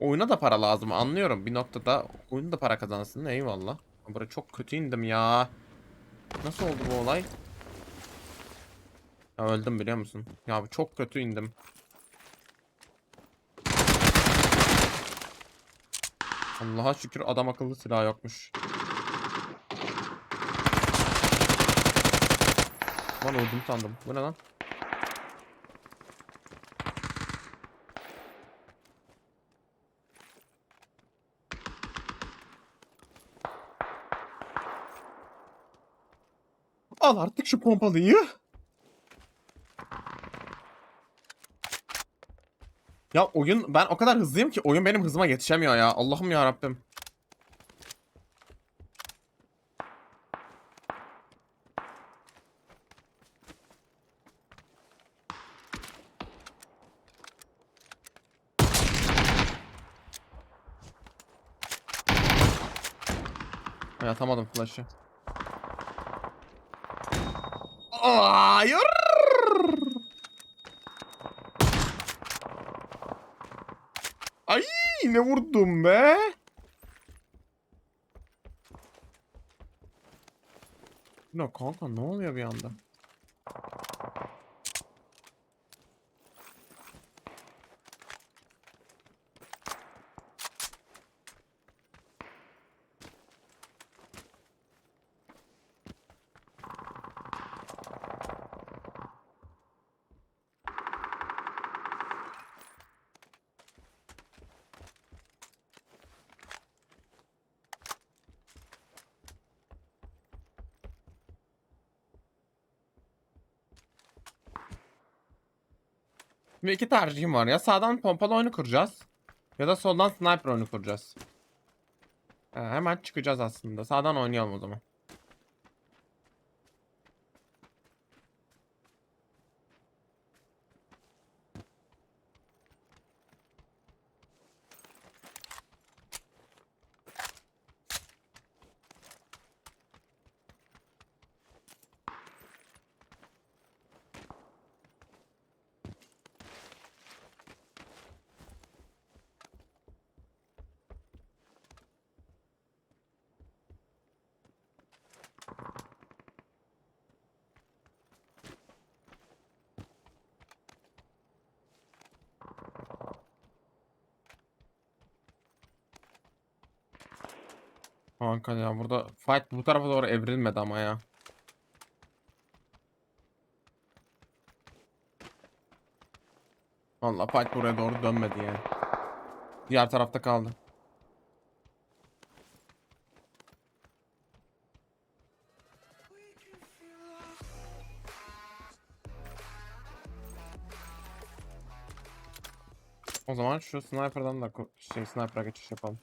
Oyuna da para lazım anlıyorum. Bir noktada oyun da para kazansın eyvallah. Buraya çok kötü indim ya. Nasıl oldu bu olay? Ya öldüm biliyor musun? Ya çok kötü indim. Allah'a şükür adam akıllı silah yokmuş. Lan öldüm sandım. Bu ne lan? Al artık şu pompalıyı. Ya oyun ben o kadar hızlıyım ki oyun benim hızıma yetişemiyor ya. Allah'ım ya Rabbim. Atamadım flash'ı. Hayır. Ay ne vurdum be? Ne kanka ne oluyor bir anda? Ve iki tercihim var ya. Sağdan pompalı oyunu kuracağız. Ya da soldan sniper oyunu kuracağız. Ha, hemen çıkacağız aslında. Sağdan oynayalım o zaman. Kanka ya burada fight bu tarafa doğru evrilmedi ama ya. Vallahi fight buraya doğru dönmedi yani. Diğer tarafta kaldı. O zaman şu sniper'dan da şey sniper'a geçiş yapalım.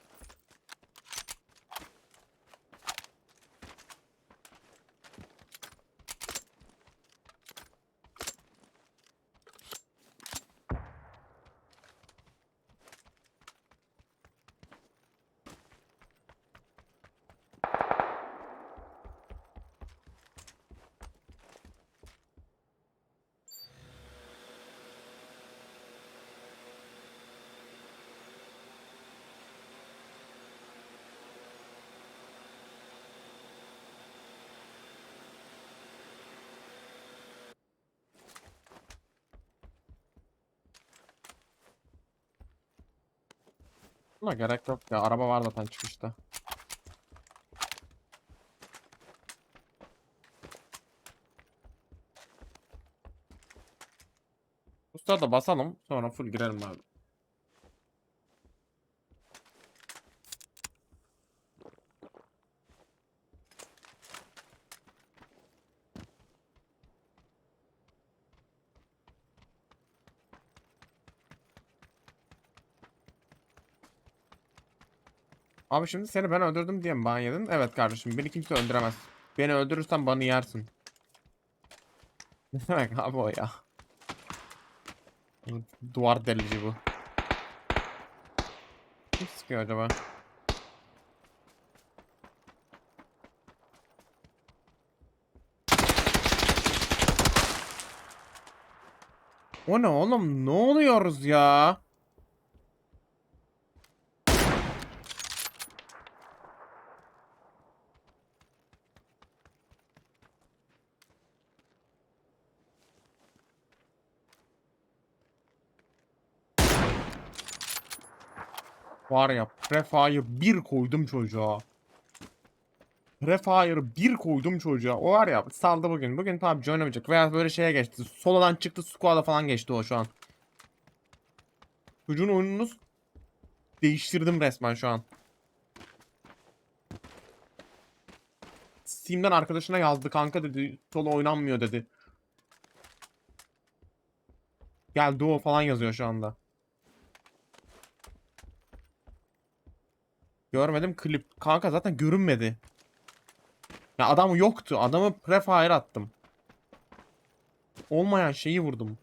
Ama gerek yok ya. Araba var zaten çıkışta. Usta da basalım. Sonra full girelim abi. Abi şimdi seni ben öldürdüm diye mi ban? Evet kardeşim beni kimse öldüremez. Beni öldürürsen banı yersin. Ne demek abi o ya? Duvar delici bu. Kim sıkıyor acaba? O ne oğlum? Ne oluyoruz ya? Var ya Prefire 1 koydum çocuğa. Prefire 1 koydum çocuğa. O var ya saldı bugün. Bugün tabi oynamayacak. Veya böyle şeye geçti. Solodan çıktı squad'a falan geçti o şu an. Çocuğun oyununu değiştirdim resmen şu an. Steam'den arkadaşına yazdı kanka dedi. Solo oynanmıyor dedi. Gel duo falan yazıyor şu anda. Görmedim klip. Kanka zaten görünmedi. Ya adam yoktu. Adamı prefire attım. Olmayan şeyi vurdum.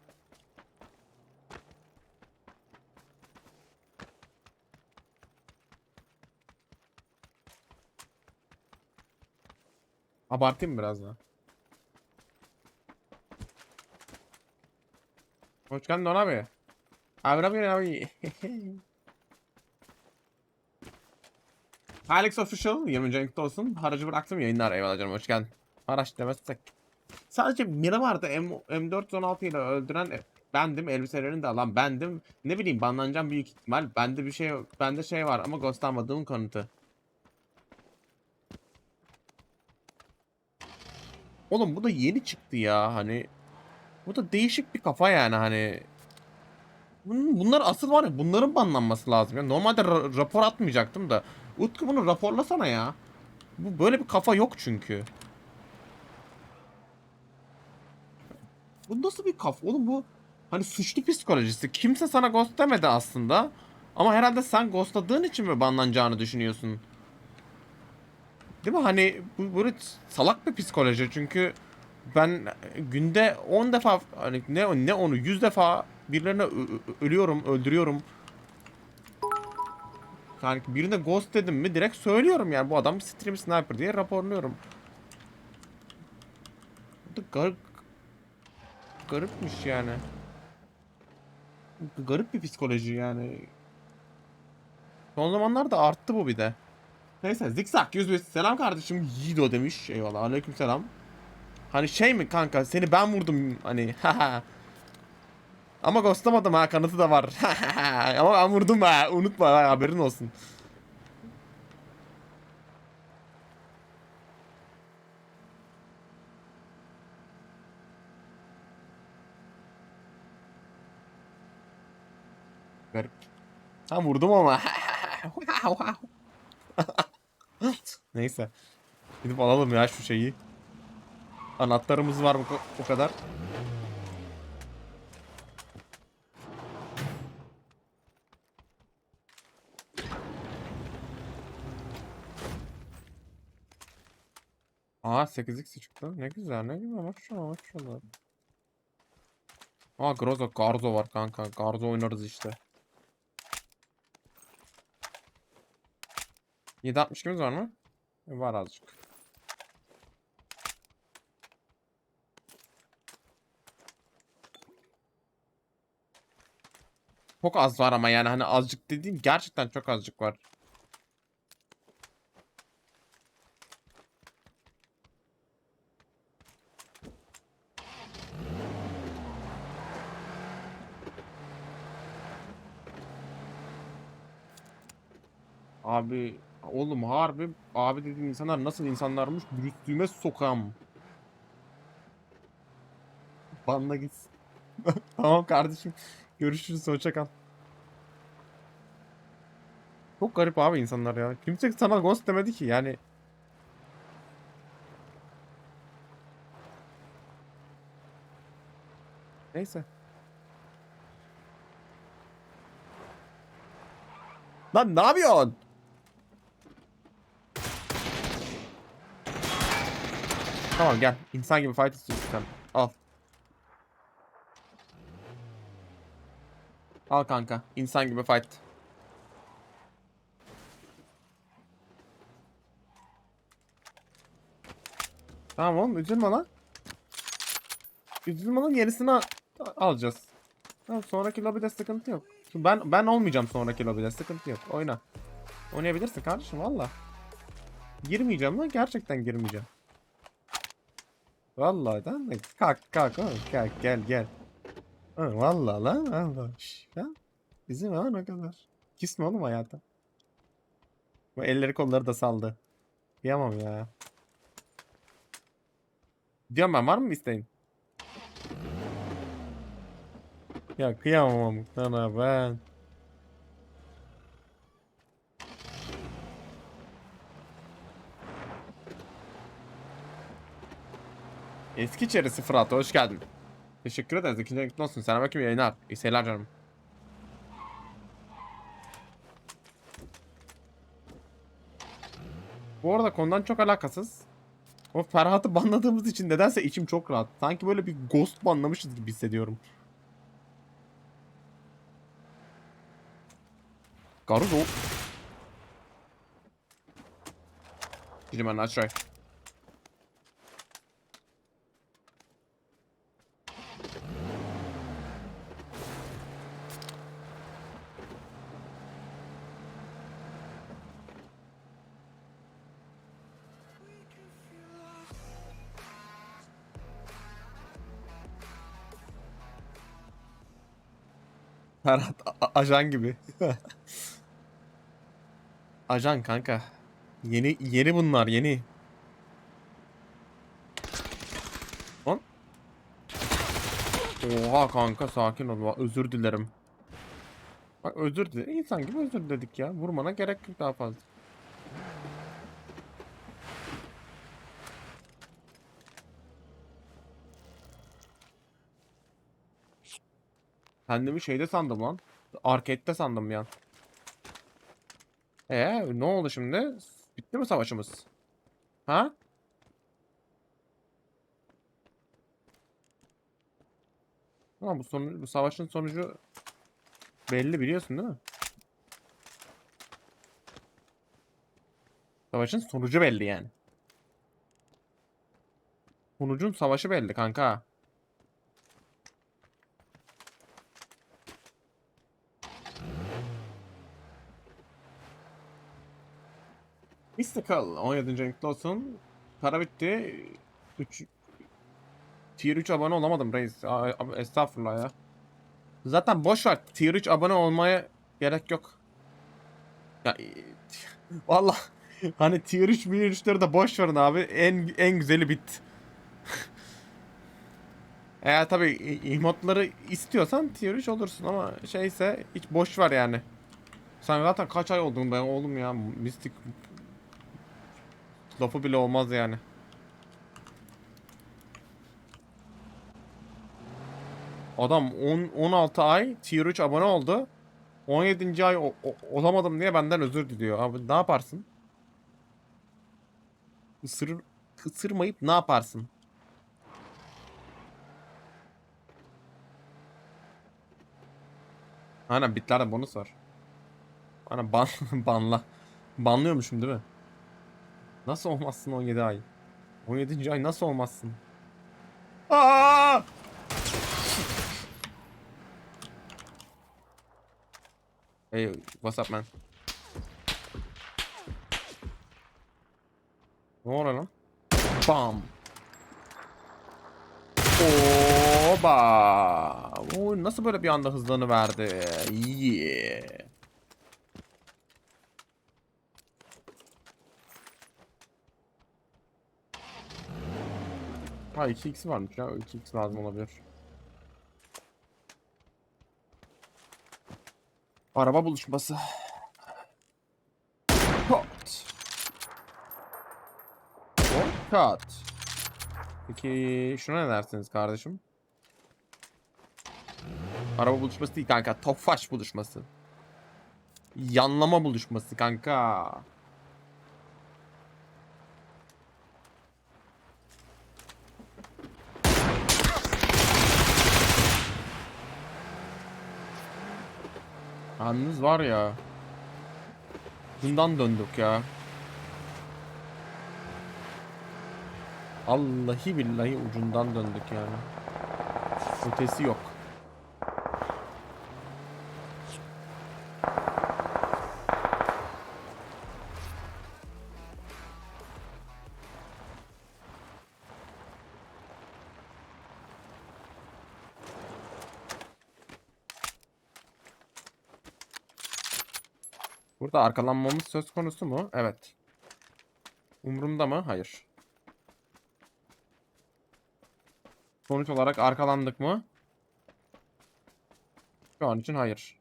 Abartayım biraz daha? Hoş geldin abi. Abi yapıyorsun abi? Alex Official 20. renkte olsun. Haracı bıraktım yayınlar. Eyvallah canım hoş geldin. Araç demezsek. Sadece Miramar'da M M416 ile öldüren e, bendim. Elbiselerini de alan bendim. Ne bileyim banlanacağım büyük ihtimal. Bende bir şey. Bende şey var ama ghostlanmadığım kanıtı. Oğlum bu da yeni çıktı ya hani. Bu da değişik bir kafa yani hani. Bunlar asıl var ya bunların banlanması lazım ya. Normalde ra- rapor atmayacaktım da. Utku bunu raporlasana ya. Bu böyle bir kafa yok çünkü. Bu nasıl bir kafa? Oğlum bu hani suçlu psikolojisi. Kimse sana ghost demedi aslında. Ama herhalde sen ghostladığın için mi banlanacağını düşünüyorsun? Değil mi? Hani bu böyle salak bir psikoloji çünkü ben günde 10 defa hani ne ne onu 100 defa birilerine ölüyorum, öldürüyorum. Yani birine ghost dedim mi direkt söylüyorum yani bu adam stream sniper diye raporluyorum. Bu da garip garipmiş yani. Garip bir psikoloji yani. Son zamanlarda arttı bu bir de. Neyse zikzak 101 selam kardeşim Yiğido demiş. Eyvallah aleyküm selam. Hani şey mi kanka seni ben vurdum hani haha. Ama ghostlamadım ha kanıtı da var. Ama ben vurdum ha unutma ha, haberin olsun. Garip. Ha vurdum ama. Neyse. Gidip alalım ya şu şeyi. Anahtarımız var bu, bu kadar. Aa 8x çıktı. Ne güzel ne güzel maşallah maşallah. Aa Grozo Garzo var kanka. Garzo oynarız işte. 7.62'miz var mı? E, Var azıcık. Çok az var ama yani hani azıcık dediğim gerçekten çok azıcık var. Abi oğlum harbi abi dediğim insanlar nasıl insanlarmış dürüstlüğüme sokam. Banla gitsin. tamam kardeşim. Görüşürüz hoşça kal. Çok garip abi insanlar ya. Kimse sana ghost demedi ki yani. Neyse. Lan ne yapıyorsun? Tamam gel. İnsan gibi fight istiyorsun sen. Al. Al kanka. İnsan gibi fight. Tamam oğlum üzülme lan. Üzülme lan yenisini al- alacağız. Tamam sonraki lobide sıkıntı yok. Ben ben olmayacağım sonraki lobide sıkıntı yok. Oyna. Oynayabilirsin kardeşim valla. Girmeyeceğim lan gerçekten girmeyeceğim. Vallahi lan kalk kalk oğlum kalk gel gel. Vallahi lan Allah. Şş? Bizim ha ne kadar. Kisme oğlum hayata. Bu elleri kolları da saldı. Kıyamam ya. Diyorum var mı bir isteğin? Ya kıyamam sana ben. Eski çerisi Fırat hoş geldin. Teşekkür ederiz. İkinci renkli olsun. Selamünaleyküm yayınlar. İyi seyirler canım. Bu arada konudan çok alakasız. O Ferhat'ı banladığımız için nedense içim çok rahat. Sanki böyle bir ghost banlamışız gibi hissediyorum. Garudo. Gidin ben aşağı. Ferhat ajan gibi. ajan kanka. Yeni yeni bunlar yeni. Lan. Oha kanka sakin ol. Özür dilerim. Bak özür dilerim. İnsan gibi özür dedik ya. Vurmana gerek yok daha fazla. Kendimi şeyde sandım lan. Arcade'de sandım an. Ee, ne oldu şimdi? Bitti mi savaşımız? Ha? Ama bu sonu, bu savaşın sonucu belli biliyorsun değil mi? Savaşın sonucu belli yani. Sonucun savaşı belli kanka. Mystical 17. renkli olsun. Para bitti. 3 Tier 3 abone olamadım reis. Estağfurullah ya. Zaten boş ver. Tier 3 abone olmaya gerek yok. Ya e, valla hani tier 3 tier 3'leri de boş verin abi. En en güzeli bit. Eğer tabi emotları istiyorsan tier 3 olursun ama şeyse hiç boş ver yani. Sen zaten kaç ay oldun ben oğlum ya. Mistik Lafı bile olmaz yani. Adam 10 16 ay tier 3 abone oldu. 17. ay olamadım diye benden özür diliyor. Abi ne yaparsın? Isır ısırmayıp ne yaparsın? Aynen bitlerde bonus var. Aynen ban banla. Banlıyormuşum değil mi? Nasıl olmazsın 17 ay? 17. ay nasıl olmazsın? Aa! Hey, what's up man? Ne oluyor lan? Bam. Oba. O nasıl böyle bir anda hızlanıverdi? Yeah. Ha 2x varmış ya. 2x lazım olabilir. Araba buluşması. Kat. Kat. Peki şuna ne dersiniz kardeşim? Araba buluşması değil kanka. Tofaş buluşması. Yanlama buluşması kanka. Yalnız var ya. Bundan döndük ya. Allahi billahi ucundan döndük yani. Ötesi yok. Burada arkalanmamız söz konusu mu? Evet. Umurumda mı? Hayır. Sonuç olarak arkalandık mı? Şu an için hayır.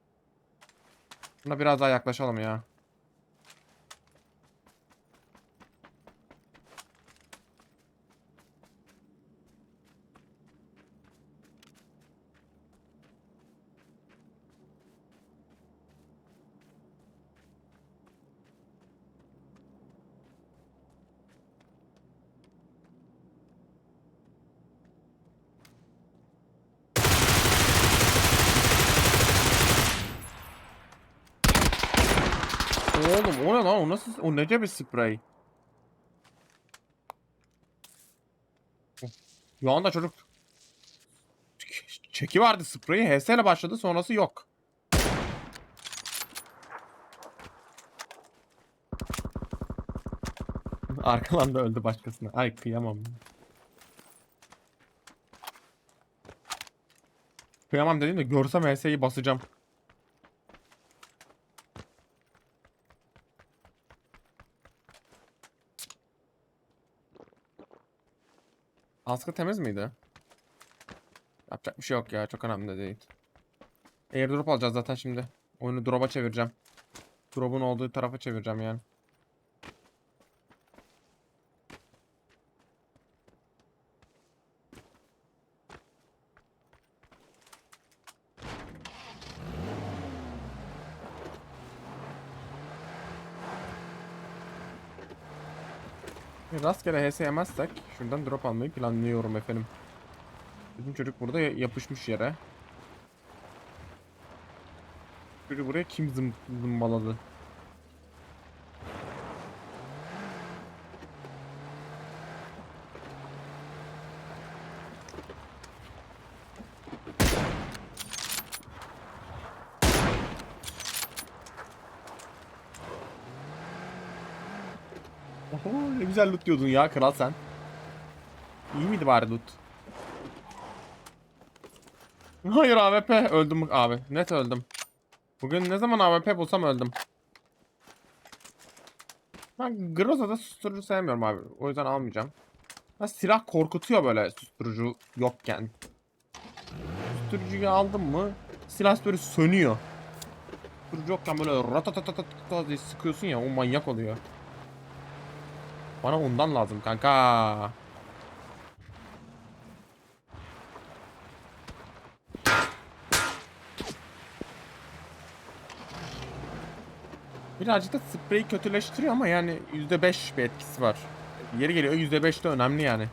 Buna biraz daha yaklaşalım ya. Oğlum o nasıl? O nece bir sprey? Şu anda çocuk çeki vardı spreyi HS ile başladı sonrası yok. Arkadan da öldü başkasına. Ay kıyamam. Kıyamam dediğim de görsem HS'yi basacağım. Askı temiz miydi? Yapacak bir şey yok ya. Çok önemli de değil. Airdrop alacağız zaten şimdi. Oyunu drop'a çevireceğim. Drop'un olduğu tarafa çevireceğim yani. Rastgele HS yemezsek şuradan drop almayı planlıyorum efendim. Bizim çocuk burada ya- yapışmış yere. Çocuk buraya kim zım zımbaladı? Oho ne güzel loot diyordun ya kral sen. İyi miydi bari loot? Hayır AWP öldüm abi. Net öldüm. Bugün ne zaman AWP bulsam öldüm. Ben Groza'da susturucu sevmiyorum abi. O yüzden almayacağım. Ha, silah korkutuyor böyle susturucu yokken. Susturucuyu aldım mı silah böyle sönüyor. Susturucu yokken böyle ratatatatata diye sıkıyorsun ya o manyak oluyor. Bana ondan lazım kanka. Birazcık da spreyi kötüleştiriyor ama yani %5 bir etkisi var. Yeri geliyor %5 de önemli yani.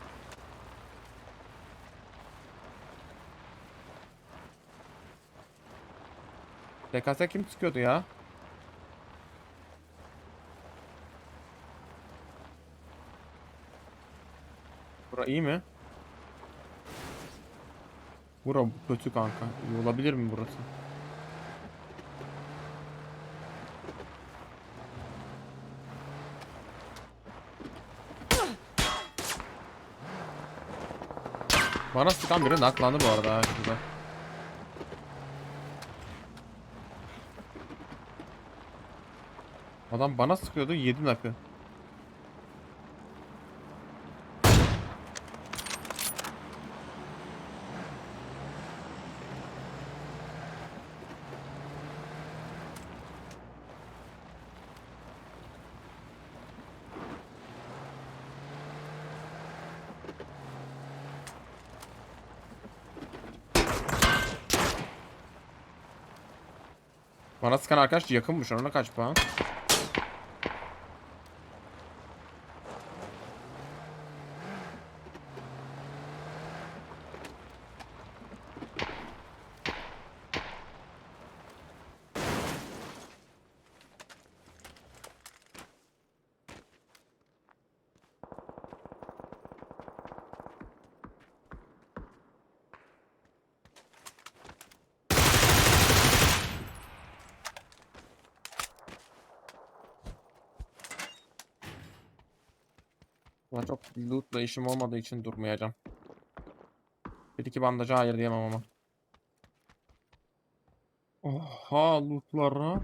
DKS kim sıkıyordu ya? Bura iyi mi? Bura kötü kanka. İyi olabilir mi burası? Bana sıkan biri naklandı bu arada ha şurada. Adam bana sıkıyordu 7 nakı. Bana sıkan arkadaş yakınmış ona kaç puan? Ulan çok lootla işim olmadığı için durmayacağım. Bir iki bandaja hayır diyemem ama. Oha lootlara.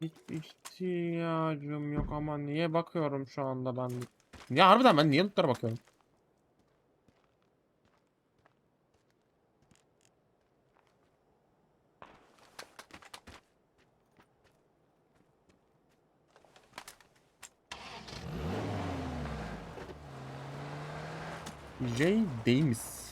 Hiçbir ihtiyacım yok ama niye bakıyorum şu anda ben? Ya harbiden ben niye lootlara bakıyorum? J Davis.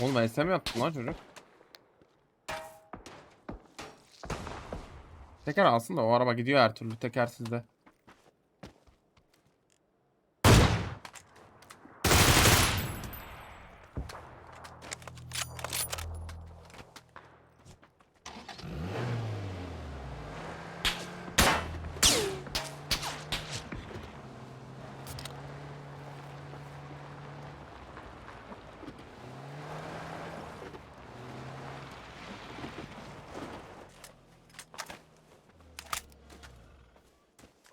Oğlum SM yaptın lan çocuk. Teker alsın da o araba gidiyor her türlü tekersizde.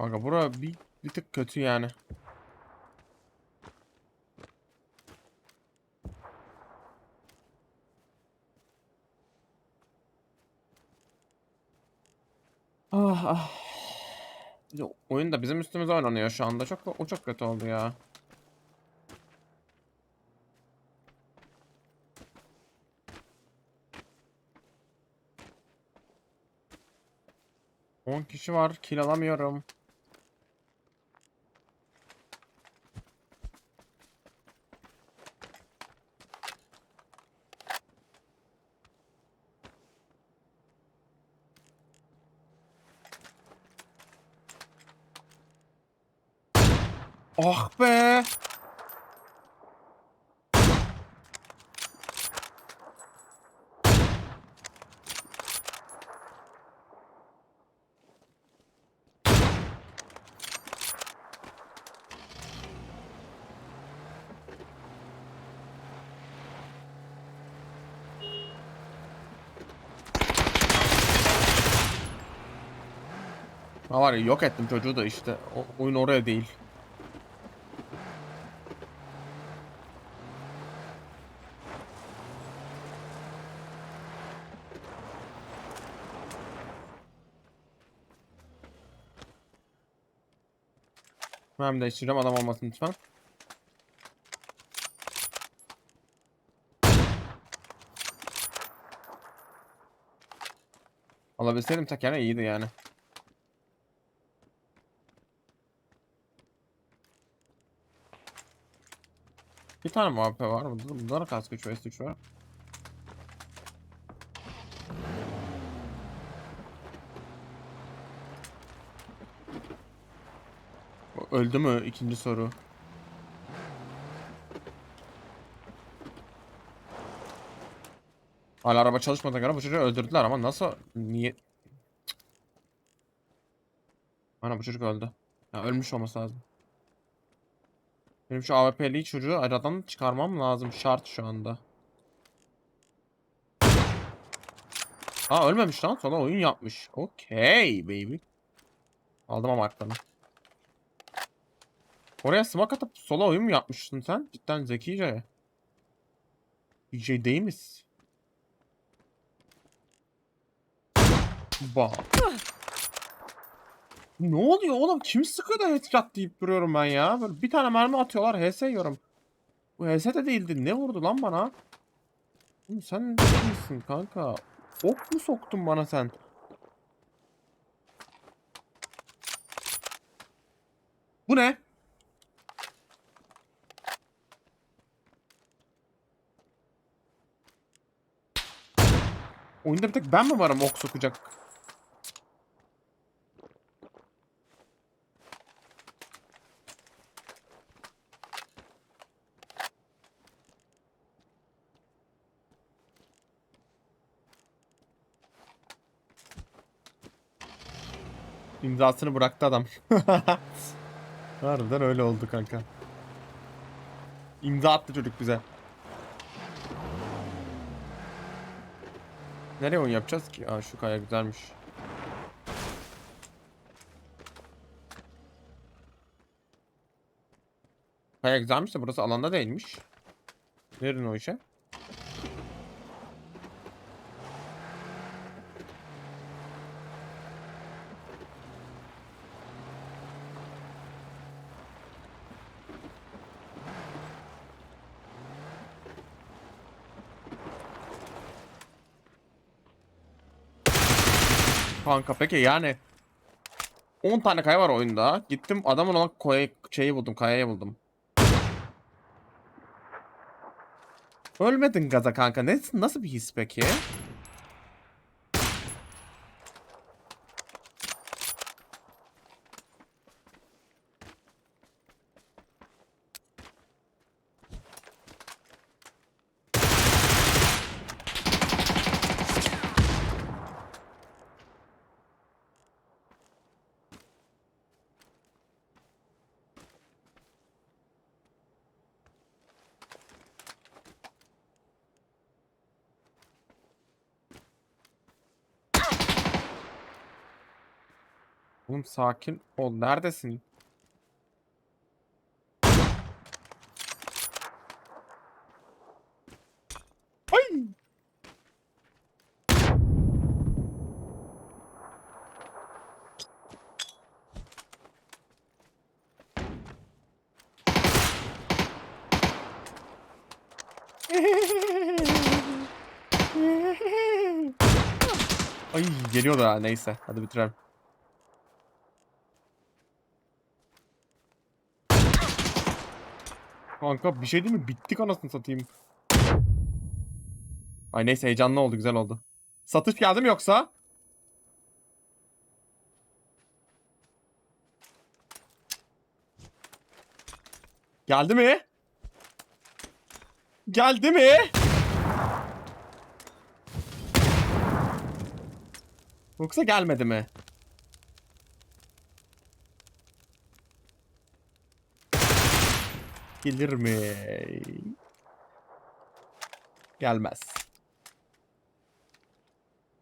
Kanka bura bir, bir tık kötü yani. Ah ah. Oyun da bizim üstümüze oynanıyor şu anda. Çok o çok kötü oldu ya. On kişi var. Kill alamıyorum. Ah be. Ha var ya yok ettim çocuğu da işte. O, oyun oraya değil. Ben değiştireceğim adam olmasın lütfen. Alabilseydim tekene iyiydi yani. Tane mi AP var? Bunda, bunda da kask 3 vs 3 var. Öldü mü? İkinci soru. Hala araba çalışmadığına göre bu çocuğu öldürdüler ama nasıl? Niye? Ana bu çocuk öldü. Ya ölmüş olması lazım. Benim şu AWP'li çocuğu aradan çıkarmam lazım. Şart şu anda. Aa ölmemiş lan. Sonra oyun yapmış. Okey baby. Aldım ama. Oraya smoke atıp sola oyun mu yapmışsın sen? Cidden zekice. DJ değil misin? Ne oluyor oğlum? Kim sıkıyor da headshot deyip duruyorum ben ya. Böyle bir tane mermi atıyorlar HS yiyorum. Bu HS de değildi. Ne vurdu lan bana? Oğlum sen misin kanka? Ok mu soktun bana sen? Bu ne? Oyunda bir tek ben mi varım ok sokacak? imzasını bıraktı adam. Harbiden öyle oldu kanka. İmza attı çocuk bize. Nereye oyun yapacağız ki? Aa şu kaya güzelmiş. Kaya güzelmiş de burası alanda değilmiş. Verin o işe. Kanka peki yani 10 tane kaya var oyunda. Gittim adamın olan koya, şeyi buldum, kayayı buldum. Ölmedin gaza kanka. Ne, nasıl bir his peki? Oğlum sakin ol. Neredesin? Ay! Ay geliyor da neyse hadi bitirelim. Kanka bir şey değil mi? Bittik anasını satayım. Ay neyse heyecanlı oldu güzel oldu. Satış geldi mi yoksa? Geldi mi? Geldi mi? Yoksa gelmedi mi? Gelir mi? Gelmez.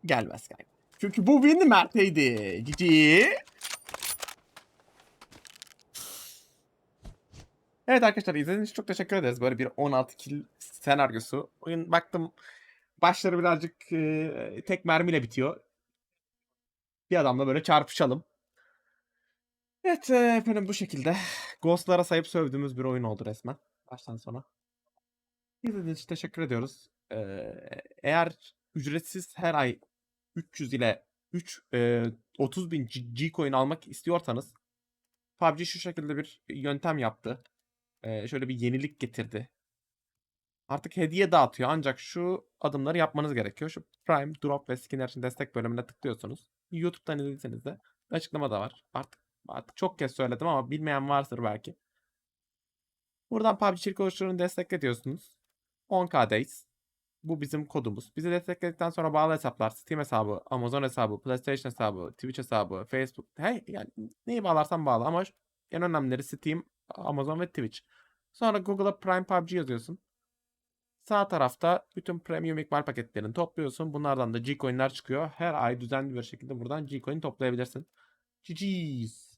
Gelmez kanka. Çünkü bu win Mert'eydi. Cici. Evet arkadaşlar izlediğiniz için çok teşekkür ederiz. Böyle bir 16 kill senaryosu. Oyun baktım başları birazcık e, tek mermiyle bitiyor. Bir adamla böyle çarpışalım. Evet e, efendim bu şekilde Ghost'lara sayıp sövdüğümüz bir oyun oldu resmen. Baştan sona. İzlediğiniz için teşekkür ediyoruz. Ee, eğer ücretsiz her ay 300 ile 3 e, 30 bin G coin almak istiyorsanız PUBG şu şekilde bir yöntem yaptı. Ee, şöyle bir yenilik getirdi. Artık hediye dağıtıyor ancak şu adımları yapmanız gerekiyor. Şu Prime, Drop ve Skinner için destek bölümüne tıklıyorsunuz. YouTube'dan izlediyseniz de açıklamada var. Artık artık çok kez söyledim ama bilmeyen vardır belki. Buradan PUBG içerik oluşturunu destekliyorsunuz. 10K'dayız. Bu bizim kodumuz. Bizi destekledikten sonra bağlı hesaplar, Steam hesabı, Amazon hesabı, PlayStation hesabı, Twitch hesabı, Facebook, hey yani neyi bağlarsan bağla ama en önemlileri Steam, Amazon ve Twitch. Sonra Google'a Prime PUBG yazıyorsun. Sağ tarafta bütün premium ikmal paketlerini topluyorsun. Bunlardan da G-Coin'ler çıkıyor. Her ay düzenli bir şekilde buradan G-Coin toplayabilirsin. GG's.